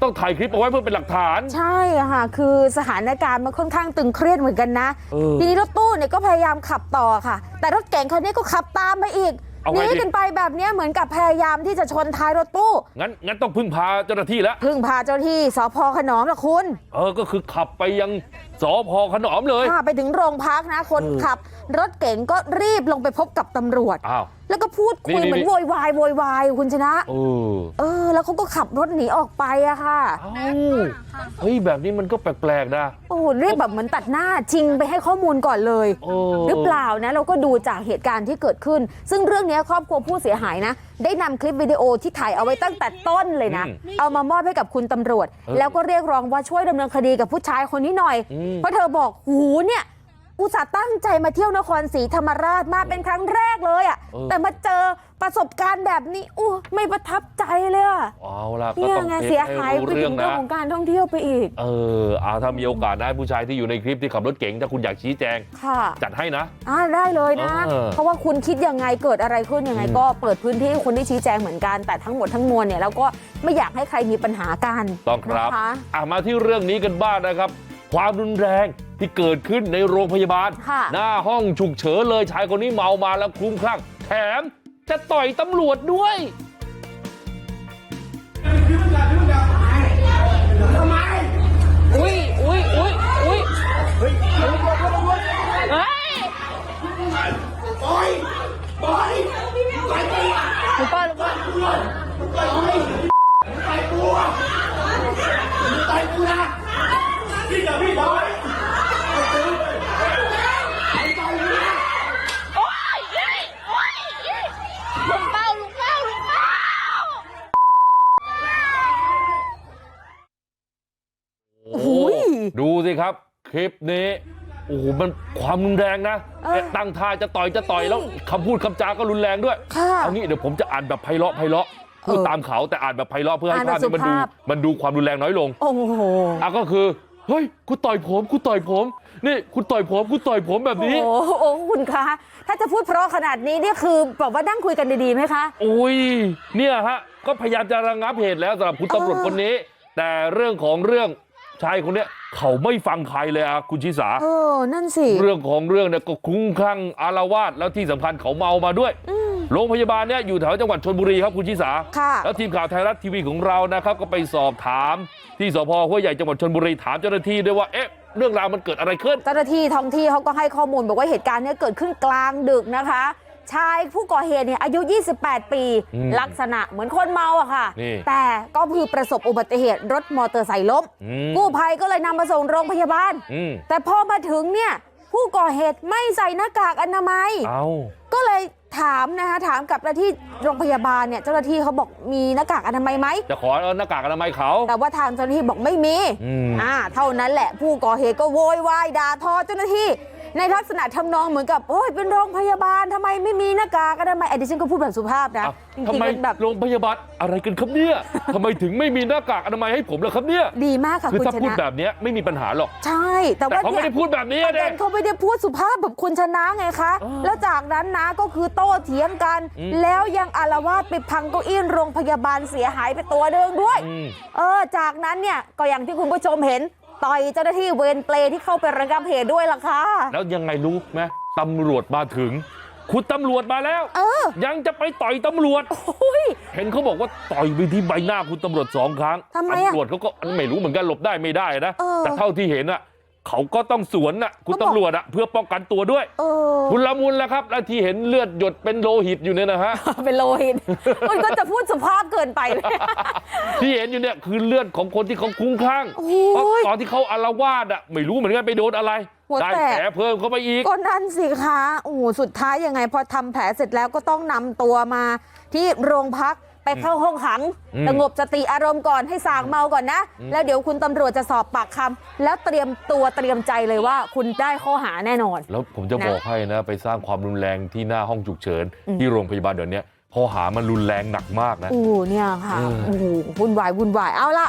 Speaker 1: ต้องถ่ายคลิปเอาไว้เพื่อเป็นหลักฐาน
Speaker 2: ใช่อะค่ะคือสถานการณ์มันค่อนข้างตึงเครียดเหมือนกันนะ
Speaker 1: เออ
Speaker 2: ทีนี้รถตู้เนี่ยก็พยายามขับต่อค่ะ แต่รถเก๋งคันนี้ก็ขับตามมาอีก
Speaker 1: เอา
Speaker 2: ห
Speaker 1: ไง
Speaker 2: นี
Speaker 1: ดี
Speaker 2: กันไปแบบเนี้ยเหมือนกับพยายามที่จะชนท้ายรถตู้
Speaker 1: งั้นงั้นต้องพึ่งพาเจ้าหน้าที่แล้ว
Speaker 2: พึ่งพาเจ้าที่สพขนอมละคุณ
Speaker 1: เออก็คือขับไปยังสพขนอมเลย
Speaker 2: พาไปถึงโรงพักนะคน
Speaker 1: เออ
Speaker 2: ขับ รถเก๋งก็รีบลงไปพบกับตำรวจ
Speaker 1: อ้าว
Speaker 2: แล้วก็พูดคุย
Speaker 1: นี่นี่
Speaker 2: เหมือนโวยวายโวยวายคุณชนะ
Speaker 1: เออ
Speaker 2: เออแล้วเขาก็ขับรถหนีออกไปอะค่ะ
Speaker 1: เอ้าเฮ้ยแบบนี้มันก็แปลกๆนะ
Speaker 2: โอ้โหเรียกแบบเหมือนตัดหน้าชิงไปให้ข้อมูลก่อนเลย
Speaker 1: โอ้
Speaker 2: หรือเปล่านะเราก็ดูจากเหตุการณ์ที่เกิดขึ้น ซึ่งเรื่องนี้ครอบครัวผู้เสียหายนะ ได้นำคลิปวิดีโอที่ถ่ายเอาไว้ตั้งแต่ต้นเลยนะ เอามามอบให้กับคุณตำรวจ แล้วก็เรียกร้องว่าช่วยดำเนินคดีกับผู้ชายคนนี้หน่อย
Speaker 1: อืม
Speaker 2: เพราะเธอบอกหูเนี่ย อุตส่าห์ตั้งใจมาเที่ยวนครศรีธรรมราชมาเป็นครั้งแรกเลยอะ่ะแต่มาเจอประสบการณ์แบบนี้อู้ไม่ประทับใจเลยอะ
Speaker 1: เอาล่ะก็
Speaker 2: เนี่ย
Speaker 1: ต้อง
Speaker 2: ไง
Speaker 1: เทค
Speaker 2: เสีย
Speaker 1: ให้
Speaker 2: หาย
Speaker 1: รู้
Speaker 2: ไป
Speaker 1: เรื่
Speaker 2: ถึ
Speaker 1: อง
Speaker 2: งเรื่อ
Speaker 1: นะ
Speaker 2: งของการท่องเที่ยวไปอีก
Speaker 1: เออเอาถ้ามีโอกาสนะผู้ชายที่อยู่ในคลิปที่ขับรถเก๋งถ้าคุณอยากชี้แจง
Speaker 2: ค่ะ
Speaker 1: จัดให้นะ
Speaker 2: อ่าได้เลยนะ
Speaker 1: เออ
Speaker 2: เพราะว่าคุณคิดยังไงเกิดอะไรขึ้นยังไง
Speaker 1: อืม
Speaker 2: ก็เปิดพื้นที่ให้คุณได้ชี้แจงเหมือนกันแต่ทั้งหมดทั้งมวลเนี่ยเราก็ไม่อยากให้ใครมีปัญหากัน
Speaker 1: ต้องครับ
Speaker 2: นะคะ
Speaker 1: อะมาที่เรื่องนี้กันบ้างนะครับ ความรุนแรง ที่เกิดขึ้นในโรงพยาบาล
Speaker 2: ค่ะ
Speaker 1: หน้าห้องฉุกเฉินเลยชายคนนี้เมามาแล้วคลุ้มคลั่งแถมจะต่อยตำรวจด้วย
Speaker 5: อุ้ยอุ้ยอุ้ยอุ้ยเฮ้ย
Speaker 2: คุณป้าคุณป้า
Speaker 5: ลุงเป้าลุงเป้าลุงเป้า
Speaker 2: โอ้โหย
Speaker 1: ดูสิครับ ค ลิปนี้โอ้โหมันความรุนแรงนะ
Speaker 2: เออ
Speaker 1: ตั้งท่าจะต่อยจะต่อยแล้วคำพูดคำจาก็รุนแรงด้วย
Speaker 2: ค่ะ
Speaker 1: เอางี้เดี๋ยวผมจะอ่านแบบไพเราะไพเราะพูด
Speaker 2: เออ
Speaker 1: ตามเขาแต่อ่านแบบไพเราะเพื่อให้
Speaker 2: อ่านแบบ
Speaker 1: ภาพนี้มันดู
Speaker 2: สุภาพ
Speaker 1: มันดูความรุนแรงน้อยลง
Speaker 2: โอ้โห
Speaker 1: อะก็คือเฮ้ยคุณต่อยผมคุณต่อยผม นี่คุณต่อยผมคุณต่อยผมแบบนี้
Speaker 2: โอ้โหโอ้โหคุณคะถ้าจะพูดเพราะขนาดนี้นี่คือแบบว่านั่งคุยกันดีๆไหมคะ
Speaker 1: โอ้ยเนี่ยฮะก็พยายามจะระงับเหตุแล้วสำหรับคุณตำรวจคนนี้ แต่เรื่องของเรื่อง ชายคนเนี้ยเขาไม่ฟังใครเลยอะคุณชิสา
Speaker 2: เออนั่นสิ
Speaker 1: เรื่องของเรื่องเนี่ยก็คลุ้มคลั่งอารวาสแล้วที่สำคัญเขาเมามาด้วยโรงพยาบาลเนี่ยอยู่แถวจังหวัดชนบุรีครับคุณชิสา
Speaker 2: ค่ะ
Speaker 1: แล้วทีมข่าวไทยรัฐทีวีของเรานะครับก็ไปสอบถามที่สพห้วยใหญ่จังหวัดชนบุรีถามเจ้าหน้าที่ด้วยว่าเอ๊ะเรื่องราวมันเกิดอะไรขึ้น
Speaker 2: เจ้าหน้าที่ท้องที่เขาก็ให้ข้อมูลบอกว่าเหตุการณ์เนี้เกิดขึ้นกลางดึกนะคะ ชายผู้ก่อเหตุเนี่ยอายุ28ปี
Speaker 1: อืม
Speaker 2: ลักษณะเหมือนคนเมาอะค่ะ
Speaker 1: นี่
Speaker 2: แต่ก็คือประสบอุบัติเหตุรถมอเตอร์ไซค์ล้ม
Speaker 1: อืม
Speaker 2: กู้ภัยก็เลยนำมาส่งโรงพยาบาล
Speaker 1: อืม
Speaker 2: แต่พอมาถึงเนี่ยผู้ก่อเหตุไม่ใส่หน้ากากอนามัย
Speaker 1: เอา
Speaker 2: ก็เลยถามนะคะถามกับเจ้าหน้าที่โรงพยาบาลเนี่ยเจ้าหน้าที่เขาบอกมีหน้ากากอนามัยไหม
Speaker 1: จะขอเอาหน้ากากอนามัยเขา
Speaker 2: แต่ว่าทางเจ้าหน้าที่บอกไม่มี
Speaker 1: อืม
Speaker 2: อ่าเท่านั้นแหละผู้ก่อเหตุก็โวยวายด่าทอเจ้าหน้าที่ ในลักษณะทำนองเหมือนกับโอ้ยเป็นโรงพยาบาลทำไมไม่มีหน้ากากอนามัยไอ้ดิฉันก็พูดแบบสุภาพนะ
Speaker 1: เอ้า
Speaker 2: จ
Speaker 1: ทำ
Speaker 2: ริง
Speaker 1: ไม
Speaker 2: ๆเป็นแบบ
Speaker 1: โรงพยาบาลอะไรกันครับเนี่ยทำไมถึงไม่มีหน้ากากอนามัยให้ผมล่ะครับเนี่ย
Speaker 2: ดีมากค่ะ
Speaker 1: คือ
Speaker 2: คุณ
Speaker 1: ถ้า
Speaker 2: ช
Speaker 1: พูด
Speaker 2: นะ
Speaker 1: แบบเนี้ยไม่มีปัญหาหรอก
Speaker 2: ใช่ แต่
Speaker 1: แต่
Speaker 2: ว่า
Speaker 1: เขาไม่
Speaker 2: เนี่ย
Speaker 1: ได้พูดแบบนี้
Speaker 2: ประเด็
Speaker 1: เนี่ย
Speaker 2: นเขาไม่ได้พูดสุภาพแบบคุณชนะไงคะ
Speaker 1: เออ
Speaker 2: แล้วจากนั้นนะก็คือโต้เถียงกัน
Speaker 1: อืม
Speaker 2: แล้วยังอารวาสไปพังเก้าอี้โรงพยาบาลเสียหายไปตัวเดิมด้วย
Speaker 1: อืม
Speaker 2: เออจากนั้นเนี่ยก็อย่างที่คุณผู้ชมเห็น ต่อยเจ้าหน้าที่เวรเปลที่เข้าไประงับเหตุด้วยล่ะค่ะ
Speaker 1: แล้วยังไงรู้ไหมตำรวจมาถึง คุณตำรวจมาแล้ว
Speaker 2: เออ
Speaker 1: ยังจะไปต่อยตำรวจ
Speaker 2: โอ้ย
Speaker 1: เห็นเขาบอกว่าต่อยไปที่ใบหน้าคุณตำรวจสองครั้ง
Speaker 2: ทำไมอะ
Speaker 1: ตำรวจเขาก็ไม่รู้เหมือนกันหลบได้ไม่ได้นะ
Speaker 2: เออ
Speaker 1: แต่เท่าที่เห็นอะ เขาก็ต้องสวนน่ะคุณ
Speaker 2: เขาบอก
Speaker 1: ตำรวจอะเพื่อป้องกันตัวด้วย
Speaker 2: เออ
Speaker 1: คุณละมุนแล้วครับและที่เห็นเลือดหยดเป็นโลหิตอยู่เนี่ยนะฮะ
Speaker 2: เป็นโลหิตคุณก็จะพูดสุภาพเกินไปเลย
Speaker 1: ที่เห็นอยู่เนี่ยคือเลือดของคนที่เขาคลุ้มคลั่ง
Speaker 2: โอ้ย
Speaker 1: เพราะตอนที่เขาอารวาสอะไม่รู้เหมือนกันไปโดนอะไร
Speaker 2: หัว
Speaker 1: ได้
Speaker 2: แตก
Speaker 1: แผลเพิ่มเข้าไปอีก
Speaker 2: ก็นั่นสิคะโอ้โหสุดท้ายยังไงพอทำแผลเสร็จแล้วก็ต้องนำตัวมาที่โรงพัก ไปเข้าห้องขัง
Speaker 1: อืม
Speaker 2: สงบสติอารมณ์ก่อนให้สางเมาก่อนนะ
Speaker 1: อืม
Speaker 2: แล้วเดี๋ยวคุณตำรวจจะสอบปากคำแล้วเตรียมตัวเตรียมใจเลยว่าคุณได้ข้อหาแน่นอน
Speaker 1: แล้วผมจะ
Speaker 2: นะ
Speaker 1: บอกให้นะ ไปสร้างความรุนแรงที่หน้าห้องฉุกเฉิน
Speaker 2: อืม
Speaker 1: ที่โรงพยาบาลเดี๋ยวนี้ข้อหามันรุนแรงหนักมากนะ
Speaker 2: โอ้โหเนี่ยค่ะ
Speaker 1: เออ
Speaker 2: โอ้โหวุ่นวายวุ่นวายเอาละ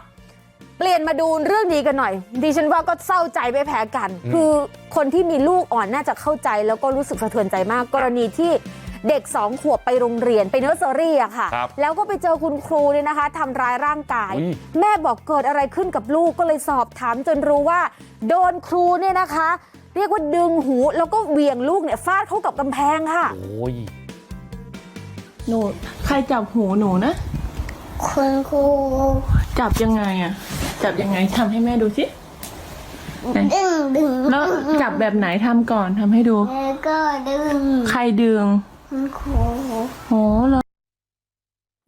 Speaker 2: เปลี่ยนมาดูเรื่องนี้กันหน่อย ดิฉันว่าก็เศร้าใจไม่แพ้กัน คือคนที่มีลูกอ่อนน่าจะเข้าใจแล้วก็รู้สึกสะเทือนใจมากกรณีที่ เด็กสองขวบไปโรงเรียนไปเนอร์เซอรี่อะค่ะ
Speaker 1: ครับ
Speaker 2: แล้วก็ไปเจอคุณครูเนี่ยนะคะทำร้ายร่างกาย
Speaker 1: อุ๊ย
Speaker 2: แม่บอกเกิดอะไรขึ้นกับลูกก็เลยสอบถามจนรู้ว่า โดนครูเนี่ยนะคะ เรียกว่าดึงหูแล้วก็เหวี่ยงลูกเนี่ยฟาดเข้ากับกำแพงค่ะ
Speaker 1: โอ้ย
Speaker 5: หนูใครจับหูหนูนะ
Speaker 9: คุณครู
Speaker 5: จับยังไงอะจับยังไงทำให้แม่ดูสิไหน
Speaker 9: ดึงดึง
Speaker 5: แล้วจับแบบไหนทำก่อนทำให้ดู
Speaker 9: แล้วก็ดึง
Speaker 5: ใครดึง
Speaker 9: คุณครู
Speaker 5: โหเหรอ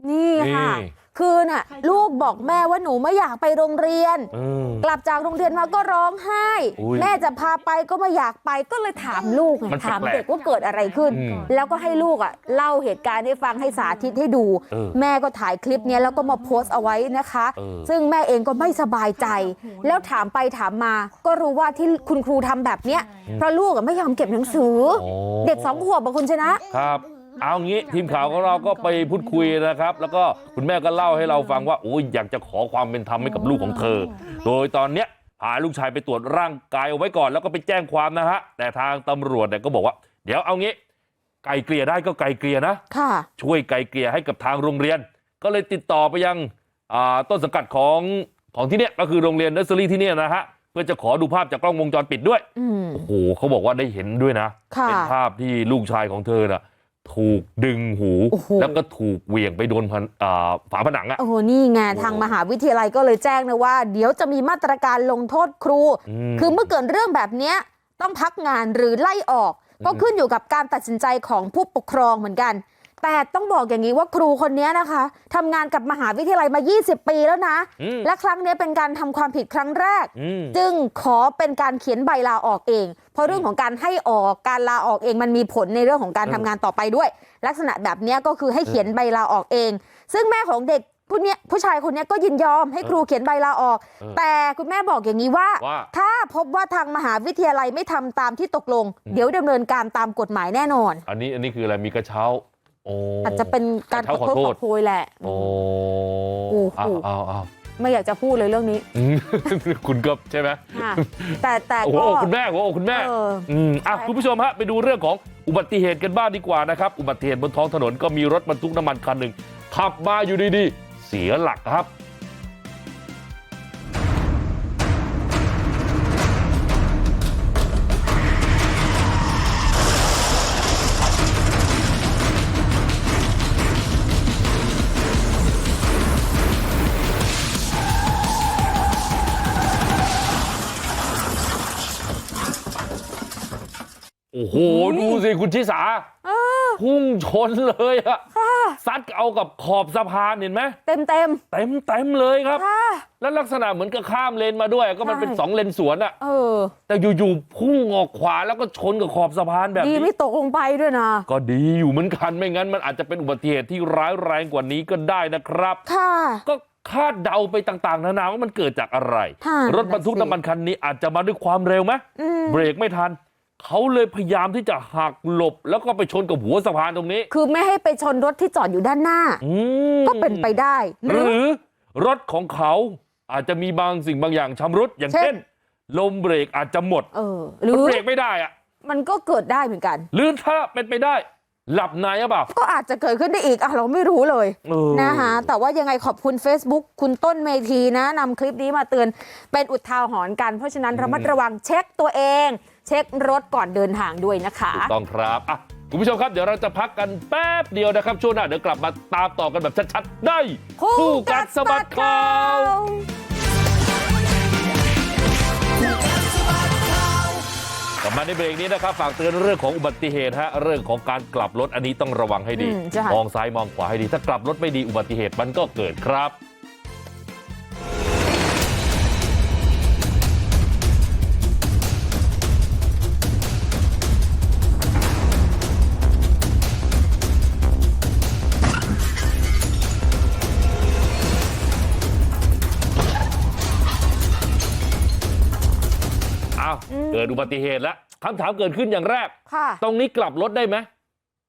Speaker 2: นี่ค่ะ
Speaker 1: นี่
Speaker 2: คือน่ะลูกบอกแม่ว่าหนูไม่อยากไปโรงเรียน
Speaker 1: เออ
Speaker 2: กลับจากโรงเรียนมาก็ร้องไห้
Speaker 1: อุ๊ย
Speaker 2: แม่จะพาไปก็ไม่อยากไปก็เลยถามลูกไง
Speaker 1: มันแปลกๆ
Speaker 2: ถามเด็กว่าเกิดอะไรขึ้น
Speaker 1: อืม
Speaker 2: แล้วก็ให้ลูกอะเล่าเหตุการณ์ให้ฟังให้สาธิตให้ดู
Speaker 1: เออ
Speaker 2: แม่ก็ถ่ายคลิปเนี้ยแล้วก็มาโพสต์เอาไว้นะคะ
Speaker 1: เออ
Speaker 2: ซึ่งแม่เองก็ไม่สบายใจ แล้วถามไปถามมา ก็รู้ว่าที่คุณครูทำแบบเนี้ยเพราะลูกอะไม่ยอมเก็บหนังสือ
Speaker 1: โอ้
Speaker 2: เด็กสองขวบอะคุณชนะ
Speaker 1: ครับ เอางี้ทีมข่าวของเราก็ไปพูดคุยนะครับ แล้วก็คุณแม่ก็เล่าให้เราฟังว่าโอ้ยอยากจะขอความเป็นธรรมให้กับลูกของเธอ โดยตอนเนี้ยพาลูกชายไปตรวจร่างกายเอาไว้ก่อน แล้วก็ไปแจ้งความนะฮะแต่ทางตำรวจเนี่ยก็บอกว่า เดี๋ยวเอางี้ไกลเกลี่ยได้ก็ไกลเกลี่ยนะ
Speaker 2: ค่ะ
Speaker 1: ช่วยไกลเกลี่ยให้กับทางโรงเรียน ก็เลยติดต่อไปยังอ่าต้นสังกัดของของที่เนี้ยก็คือโรงเรียนเนอร์เซอรี่ที่เนี่ยนะฮะเพื่อจะขอดูภาพจากกล้องวงจรปิดด้วย
Speaker 2: อืม
Speaker 1: โอ้โหเขาบอกว่าได้เห็นด้วยนะ
Speaker 2: ค่ะ
Speaker 1: เป็นภาพที่ลูกชายของเธอน่ะ ถูกดึงหู
Speaker 2: โอ้โห
Speaker 1: แล้วก็ถูกเหวี่ยงไปโดนพันอ่าฝาผนังอะ
Speaker 2: โอ้โหนี่ไงทางมหาวิทยาลัยก็เลยแจ้งนะว่า เดี๋ยวจะมีมาตรการลงโทษครู
Speaker 1: อืม
Speaker 2: คือเมื่อเกิดเรื่องแบบเนี้ยต้องพักงานหรือไล่ออก ก็ขึ้นอยู่กับการตัดสินใจของผู้ปกครองเหมือนกัน แต่ต้องบอกอย่างนี้ว่าครูคนนี้นะคะทำงานกับมหาวิทยาลัยมา20ปีแล้วนะ
Speaker 1: อืม
Speaker 2: และครั้งนี้เป็นการทำความผิดครั้งแรก
Speaker 1: อืม
Speaker 2: จึงขอเป็นการเขียนใบลาออกเอง เพราะเรื่องของการให้ออกการลาออกเองมันมีผลในเรื่องของการ
Speaker 1: เออ
Speaker 2: ทำงานต่อไปด้วย ลักษณะแบบเนี้ยก็คือให้เขียนใบลาออกเอง ซึ่งแม่ของเด็กผู้เนี้ยผู้ชายคนเนี้ยก็ยินยอมให้ครูเขียนใบลาออก
Speaker 1: เออ
Speaker 2: แต่คุณแม่บอกอย่างนี้ว่า
Speaker 1: ว่า
Speaker 2: ถ้าพบว่าทางมหาวิทยาลัยไม่ทำตามที่ตกลง เดี๋ยวดำเนินการตามกฎหมายแน่นอน
Speaker 1: อันนี้อันนี้คืออะไรมีกระเช้าโอ้
Speaker 2: อาจจะเป็นการ
Speaker 1: กระ
Speaker 2: ขอ
Speaker 1: เช้า
Speaker 2: โทษ
Speaker 1: ขอโทษ
Speaker 2: ขอโพยแหละ
Speaker 1: โอ้
Speaker 2: โอ้โห
Speaker 1: อ้าวอ้าวอ้าว
Speaker 2: ไม่อยากจะพูดเลยเรื่องนี้
Speaker 1: อืมคุณก็ใช่ไหม
Speaker 2: ค่ะแต่แต่
Speaker 1: โอ้โห
Speaker 2: ก็
Speaker 1: คุณแม่โอ้โหคุณแม่
Speaker 2: เออ
Speaker 1: อืมอะคุณผู้ชมฮะไปดูเรื่องของอุบัติเหตุกันบ้างดีกว่านะครับ อุบัติเหตุบนท้องถนนก็มีรถบรรทุกน้ำมันคันหนึ่งขับมาอยู่ดีๆเสียหลักครับ อ้โหดูสิคุณชิสา
Speaker 2: เออ
Speaker 1: พุ่งชนเลยอะซัดเอากับขอบสะพานเห็นไหม
Speaker 2: เต็มเต็ม
Speaker 1: เต็มเต็มๆเลยครับ
Speaker 2: ๆค่ะ
Speaker 1: แล้วลักษณะเหมือนกับข้ามเลนมาด้วย ก็มันเป็น
Speaker 2: ใช่
Speaker 1: สองเลนสวนอะ
Speaker 2: เออ
Speaker 1: แต่อยู่ๆพุ่งออกขวาแล้วก็ชนกับขอบสะพานแบบ
Speaker 2: ดี
Speaker 1: นี้
Speaker 2: ไม่ตกลงไปด้วยนะ
Speaker 1: ก็ดีอยู่เหมือนกันไม่งั้น มันอาจจะเป็นอุบัติเหตุที่ร้ายแรงกว่านี้ก็ได้นะครับ
Speaker 2: ค่ะ
Speaker 1: ก็คาดเดาไปต่างๆ นานาว่ามันเกิดจากอะไร
Speaker 2: ค่ะ
Speaker 1: รถบรรทุกน้ำมันคันนี้อาจจะมาด้วยความเร็วไหม
Speaker 2: อืม
Speaker 1: เบรกไม่ทัน เขาเลยพยายามที่จะหักหลบแล้วก็ไปชนกับหัวสะพานตรงนี้
Speaker 2: คือไม่ให้ไปชนรถที่จอดอยู่ด้านหน้า
Speaker 1: อืม
Speaker 2: ก็เป็นไปได้ห
Speaker 1: ห
Speaker 2: รือ
Speaker 1: รือรถของเขาอาจจะมีบางสิ่งบางอย่างชำรุดอย่าง
Speaker 2: เช่น
Speaker 1: เช่นลมเบรกอาจจะหมด
Speaker 2: เออหรื
Speaker 1: มัน
Speaker 2: อ
Speaker 1: เบรกไม่ได้อะ
Speaker 2: มันก็เกิดได้เหมือนกัน
Speaker 1: หรือถ้าเป็นไปได้หลับในหรือเปล่า
Speaker 2: ก็อาจจะเกิดขึ้นได้อีกอะเราไม่รู้เลย
Speaker 1: เออ
Speaker 2: นะคะแต่ว่ายังไงขอบคุณ Facebook คุณต้นเมทีนะนำคลิปนี้มาเตือนเป็นอุทาหรณ์กันเพราะฉะนั้นระมัดระวังเช็คตัวเอง เช็ครถก่อนเดินทางด้วยนะคะ
Speaker 1: ถูกต้องครับอะคุณผู้ชมครับเดี๋ยวเราจะพักกันแป๊บเดียวนะครับ ช่วงหน้าเดี๋ยวกลับมาตามต่อกันแบบชัดๆได้
Speaker 2: คู่กัดสะบัดข่าว
Speaker 1: กลับมาในเบรกนี้นะครับฝากเตือนเรื่องของอุบัติเหตุฮะเรื่องของการกลับรถอันนี้ต้องระวังให้ดี
Speaker 2: อืมใช่
Speaker 1: มองซ้ายมองขวาให้ดี ถ้ากลับรถไม่ดีอุบัติเหตุมันก็เกิดครับ เกิดอุบัติเหตุแล้วคำถามเกิดขึ้นอย่างแรก
Speaker 2: ค่ะ
Speaker 1: ตรงนี้กลับรถได้ไหม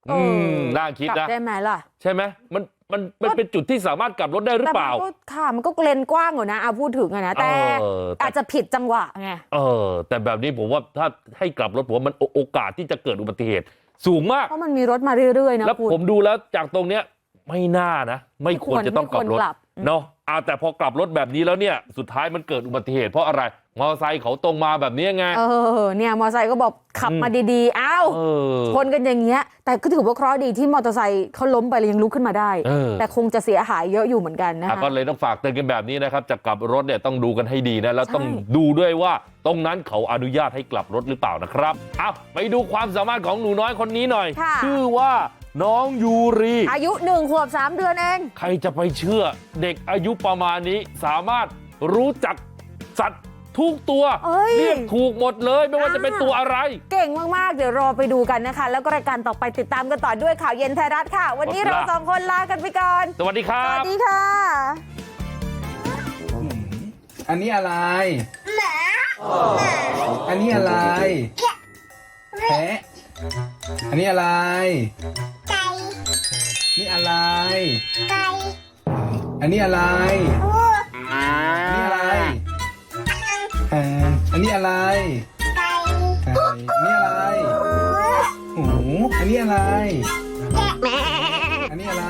Speaker 2: เอ
Speaker 1: อื
Speaker 2: อ
Speaker 1: มน่าคิด
Speaker 2: กลับ
Speaker 1: นะ
Speaker 2: ได้ไหมล่ะ
Speaker 1: ใช่ไหมมันมันมันเป็นจุดที่สามารถกลับรถได้หรือ
Speaker 2: แต่
Speaker 1: เป
Speaker 2: มั
Speaker 1: ล่า
Speaker 2: ก็ค่ะมันก็เลนกว้างอยู่นะเอาพูดถึงอะนะแต่
Speaker 1: เออแต่
Speaker 2: อาจจะผิดจังหวะไง
Speaker 1: เออ แต่แบบนี้ผมว่าถ้าให้กลับรถผมว่ามันโอโอกาสที่จะเกิดอุบัติเหตุสูงมาก
Speaker 2: เพราะมันมีรถมาเรื่อยๆนะ
Speaker 1: แล้ว
Speaker 2: คุณ
Speaker 1: ผมดูแล้วจากตรงเนี้ยไม่น่านะ ไม่ควรจะต้องกลับรถ
Speaker 2: ไม่ควรกลับ
Speaker 1: เนาะอ่า แต่พอกลับรถแบบนี้แล้วเนี่ยสุดท้ายมันเกิดอุบัติเหตุเพราะอะไรมอเตอร์ไซค์เขาตรงมาแบบนี้ไง
Speaker 2: เออเนี่ยมอเตอร์ไซค์ก็บอกขับมาดีๆอ้าว
Speaker 1: เออ
Speaker 2: ชนกันอย่างเงี้ยแต่ก็ถือว่าเคราะห์ดีที่มอเตอร์ไซค์เขาล้มไปแล้วยังลุกขึ้นมาได้
Speaker 1: เออ
Speaker 2: แต่คงจะเสียหายเยอะอยู่เหมือนกันนะ
Speaker 1: อะ
Speaker 2: คะ
Speaker 1: ก็เลยต้องฝากเตือนกันแบบนี้นะครับจะกลับรถเนี่ยต้องดูกันให้ดีนะแล้ว
Speaker 2: ใช่
Speaker 1: ต้องดูด้วยว่าตรงนั้นเขาอนุญาตให้กลับรถหรือเปล่านะครับเอาไปดูความสามารถของหนูน้อยคนนี้หน่อย
Speaker 2: ค่ะ
Speaker 1: ชื่อว่า น้องยูรี
Speaker 2: อายุหนึ่งขวบสามเดือนเอง
Speaker 1: ใครจะไปเชื่อเด็กอายุประมาณนี้สามารถรู้จักสัตว์ทุกตัว
Speaker 2: เอ้ย
Speaker 1: เรียกถูกหมดเลยไม่ว่าจะเป็น
Speaker 2: อ่า
Speaker 1: ตัวอะไร
Speaker 2: เก่งมาก ๆ เดี๋ยวรอไปดูกันนะคะ แล้วก็รายการต่อไปติดตามกันต่อด้วยข่าวเย็นไทยรัฐค่ะ วันนี้
Speaker 1: หมด
Speaker 2: เรา
Speaker 1: ละ
Speaker 2: สองคนลากันไปก่อน
Speaker 1: สวัสดีครั
Speaker 2: สวั
Speaker 1: บ
Speaker 2: สดีค่ะ
Speaker 10: อันนี้อะไรหมาอันนี้อะไรแพะ อันนี้อะไร ไก่นี่อะไร ไก่อันนี้อะไร อูอันนี้อะไรแฮมอันนี้อะไรไก่ไอันนี้อะไรอูหูอันนี้อะไร
Speaker 11: แม่
Speaker 10: อันนี้อะไร